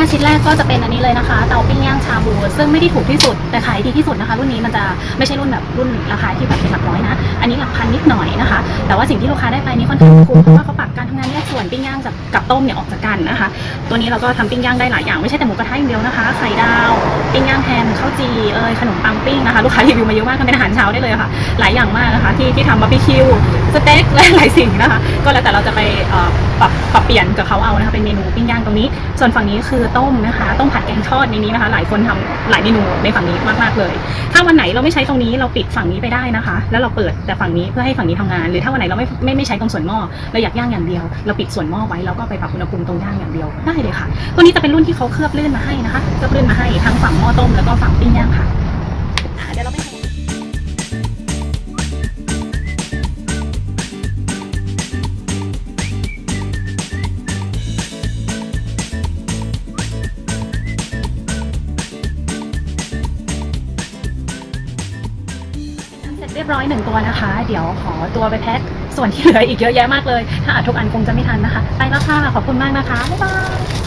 ค่ะชิ้นแรกก็จะเป็นอันนี้เลยนะคะ เตาปิ้งย่างชาบู ซึ่งไม่ได้ถูกที่สุดแต่ขายดีที่สุดนะคะ รุ่นนี้มันจะไม่ใช่รุ่นแบบรุ่นราคาที่แบบเป็นหลักร้อยนะ อันนี้หลักพันนิดหน่อยนะคะ แต่ว่าสิ่งที่ลูกค้าได้ไปนี่ค่อนข้างคุ้มเพราะว่าเขาปรับการทำงานแยกส่วนปิ้งย่างกับกับต้มเนี่ยออกจากกันนะคะ ตัวนี้เราก็ทำปิ้งย่างได้หลายอย่างไม่ใช่แต่หมูกระทะอย่างเดียวนะคะไข่ดาวปิ้งย่างแทนข้าวจีเอยขนมปังปิ้งนะคะลูกค้ารีวิวมาเยอะมากทำเป็นอาหารเช้าได้เลยค่ะ หลายอย่างมากนะคะ ที่ที่ทำบาร์บีคิวสเต็กและหลายสิ่งนะคะ ก็แล้วแต่เราจะไป ปรับปรับเปลี่ยนกับเขาเอานะคะเป็นเมนูปิ้งย่างตรงนี้ ส่วนฝั่งนี้คือต้มนะคะ ต้มผัดแกงทอดในนี้นะคะ หลายคนทำหลายเมนูในฝั่งนี้มากๆเลย ถ้าวันไหนเราไม่ใช้ตรงนี้เราปิดฝั่งนี้ไปได้นะคะ แล้วเราเปิดแต่ฝั่งนี้เพื่อให้ฝั่งนี้ทำงาน หรือถ้าวันไหนเราไม่ไม่ไม่ใช้ตรงส่วนหม้อเราอยากย่างอย่างเดียว เราปิดส่วนหม้อไว้แล้วก็ไปปรับอุณหภูมิตรงย่างอย่างเดียวได้เลยค่ะ ตัวนี้จะเป็นรุ่นที่เขาเคลือบลื่นมาให้นะคะเคลือบลื่นมาให้ทั้งฝั่งหม้อต้มแล้วก็ฝั่งปิ้งย่างค่ะ เรียบร้อยหนึ่งตัวนะคะ เดี๋ยวขอตัวไปแพ็คส่วนที่เหลืออีกเยอะแยะมากเลย ถ้าอัดทุกอันคงจะไม่ทันนะคะ ไปแล้วค่ะ ขอบคุณมากนะคะ บ๊ายบาย